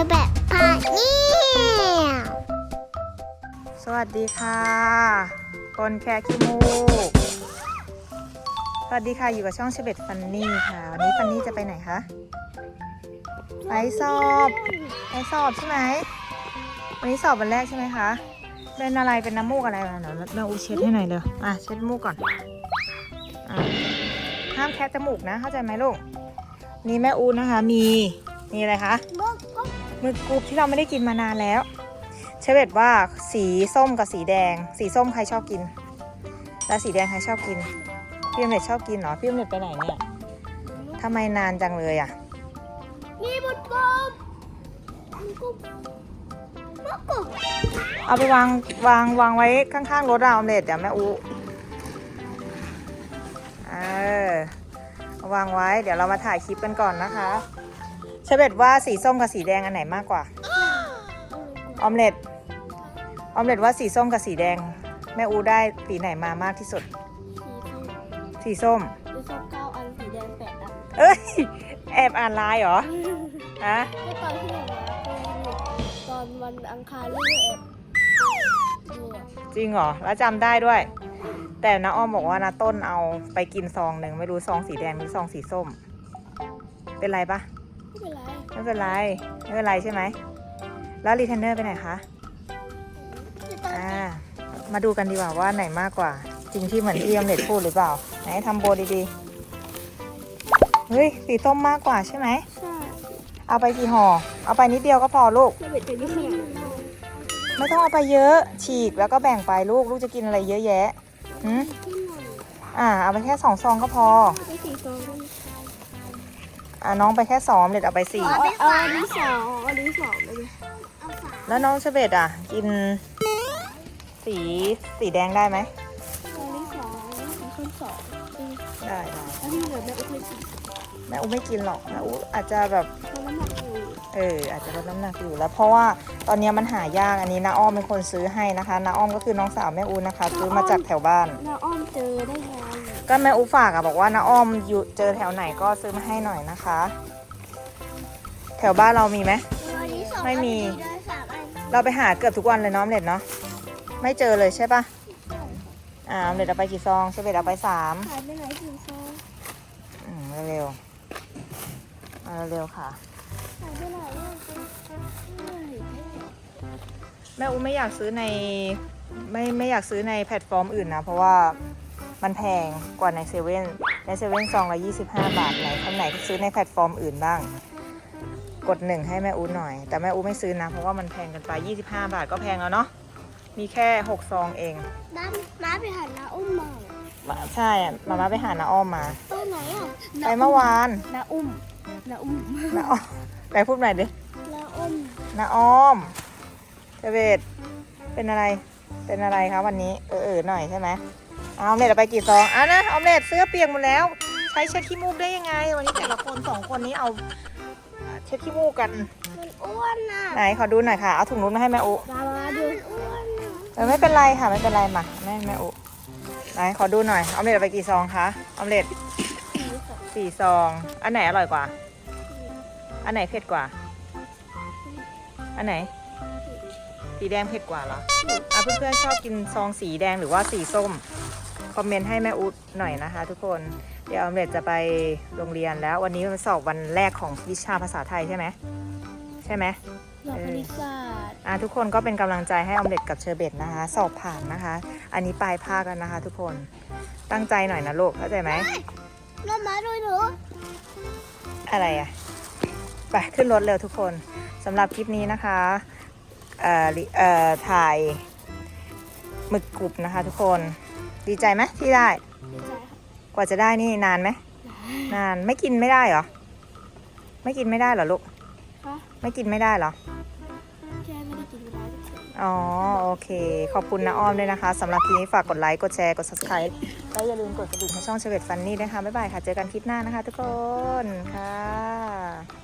อแบบพาเนี่ยสวัสดีค่ะคนแค่ขี้มูก สวัสดีค่ะ อยู่กับช่องเชเบตฟันนี่ค่ะ วันนี้ฟันนี่จะไปไหนคะ ไปสอบ ไปสอบใช่ไหม วันนี้สอบวันแรกใช่ไหมคะ เป็นอะไร เป็นน้ำมูกอะไรมาเดี๋ยวแม่อูเช็ดให้หน่อยเร็วอะ เช็ดมูกก่อนอะห้ามแคะจมูกนะ เข้าใจไหมลูก นี่แม่อูนะคะ มี มีอะไรคะห มึกกรุบที่เราไม่ได้กินมานานแล้ว เชเวตว่าสีส้มกับสีแดง สีส้มใครชอบกิน แล้วสีแดงใครชอบกิน พี่อมเล็ตชอบกินเหรอ พี่อมเล็ตไปไหนเนี่ยทำไมนานจังเลยอะ นี่บุตรบอมกุ๊บกุ๊บกุ๊บเอาไปวางวางวางไว้ข้างๆรถอะออมเล็ตเดี๋ยวแม่อูเออเอาวางไว้ เดี๋ยวเรามาถ่ายคลิปกันก่อนนะคะ ชเวตว่าสีส้มกับสีแดงอันไหนมากกว่า ออมเล็ต ออมเล็ตว่าสีส้มกับสีแดง แม่อูได้สีไหนมามากที่สุด สีส้ม สีส้มเก้าอันสีแดงแปดอันเอ้ย แอบอ่านไลน์เหรอฮะก็ตอนที่หนูมาตอนวันอังคารเรื่องแอบดูอะจริงเหรอ แล้วจำได้ด้วย แต่น้าอ้อมบอกว่านาต้นเอาไปกินซองหนึ่งไม่รู้ซองสีแดงหรือซองสีส้ม เป็นไรปะ ไม่เป็นไรไม่เป็นไรไม่เป็นไรใช่ไหมแล้วรีเทนเนอร์ไปไหนคะอ่ามาดูกันดีกว่าว่าไหนมากกว่า จริงที่เหมือนที่อมเล็ตพูดหรือเปล่า ไหนทำโบดีๆ เฮ้ย สีส้มมากกว่าใช่ไหมใช่เอาไปกี่ห่อเอาไปนิดเดียวก็พอลูกจะเป็นจะนี่ขนาดนั้นไม่ต้องเอาไปเยอะฉีกแล้วก็แบ่งไปลูกลูกจะกินอะไรเยอะแยะหืมอ่าเอาไปแค่สองซองก็พอไปสี่ซอง อ่าน้องไปแค่สองเด็ดเอาไปสี่เอาเอาอันนี้สองเอาอันนี้สองเลยเอาฝาแล้วน้องเชเบตอะ กิน สีสีแดงได้ไหมเอาอันนี้สองอันนี้สองสองได้ได้อันนี้เหลือแม่อุ้ยกินแม่อูไม่กินหรอกแม่อูอาจจะแบบ เอออาจจะลดน้ำหนักอยู่แล้ว เพราะว่าตอนนี้มันหายากอันนี้น้าอ้อมเป็นคนซื้อให้นะคะน้าอ้อมก็คือน้องสาวแม่อูนะคะ ซื้อมาจากแถวบ้านน้าอ้อมเจอได้ไงก็แม่อูฝากอะบอกว่าน้าอ้อมอยู่เจอแถวไหนก็ซื้อมาให้หน่อยนะคะ แถวบ้านเรามีไหมไม่มี เราไปหาเกือบทุกวันเลยเน้องเล็ดเนาะไม่เจอเลยใช่ปะอ่าออมเล็ดเอาไปกี่ซองเชเบตเอาไปสามขายไปไหนถึงซองอืมเร็วๆเอาเร็วๆค่ะ แม่อูไม่อยากซื้อในไม่ไม่อยากซื้อในแพลตฟอร์มอื่นนะ เพราะว่ามันแพงกว่าในเซเว่นในเซเว่นซองละ25บาทไหนคนไหนที่ซื้อในแพลตฟอร์มอื่นบ้าง กดหนึ่งให้แม่อูหน่อย แต่แม่อูไม่ซื้อนะ เพราะว่ามันแพงกันไป25บาทก็แพงแล้วเนาะมีแค่6ซองเองน้ำน้าไปหาน้าอุ้มมามาใช่อะมามาไปหาน้าอ้อมมาตัวไหนอะไปเมื่อวานน้าอุ้ม น้าอุ้มน้าอ้อมไหนพูดใหม่ดิน้าอุ้มน้าอ้อมเจเบตเป็นอะไร เป็นอะไรคะวันนี้ เออเออหน่อยใช่ไหมเอาออมเล็ตเอาไปกี่ซองอะนะออมเล็ตเสื้อเปียกหมดแล้ว ใช้เช็ดขี้มูกได้ยังไง วันนี้แต่ละคนสองคนนี้เอาเช็ดขี้มูกกันมันอ้วนน่ะไหนขอดูหน่อยค่ะเอาถุงนู้นมาให้แม่อุมามาดูอ้วนน่ะเออไม่เป็นไรค่ะไม่เป็นไรมาแม่แม่อุไหนขอดูหน่อยออมเล็ตเอาไปกี่ซองคะออมเล็ต สีสองสี่ซอง อันไหนอร่อยกว่า อันไหนเผ็ดกว่า อันไหน สีแดงเผ็ดกว่าเหรออะเพื่อนๆชอบกินซองสีแดงหรือว่าสีส้ม คอมเมนต์ให้แม่อุดหน่อยนะคะ ทุกคน เดี๋ยวออมเล็ตจะไปโรงเรียนแล้ว วันนี้มันสอบวันแรกของวิชาภาษาไทยใช่ไหม ใช่ไหมดอกคณิตศาสตร์อะทุกคนก็เป็นกำลังใจให้ออมเล็ตกับเชอร์เบตนะคะ สอบผ่านนะคะ อันนี้ปลายภาคแล้วนะคะ ทุกคน ตั้งใจหน่อยนะลูกเข้าใจไหม น้ามาดูหนู อะไรอะ ไปขึ้นรถเร็วทุกคนสำหรับคลิปนี้นะคะเอ่อลิเอ่อถ่ายหมึกกรุบนะคะทุกคนดีใจไหมที่ได้ดีใจค่ะกว่าจะได้นี่นานไหมนานไม่กินไม่ได้เหรอ ไม่กินไม่ได้เหรอลูกคะไม่กินไม่ได้เหรอแค่ไม่ได้กินเวลาเฉยอ๋อ โอเค ขอบคุณนะอ้อมด้วยนะคะสำหรับคลิปนี้ฝากกดไลค์ กดแชร์ กด subscribe แล้วอย่าลืมกดกระดิ่งในช่องเชเวตฟันนี่นะคะ บ๊ายบายค่ะ เจอกันคลิปหน้านะคะทุกคนค่ะ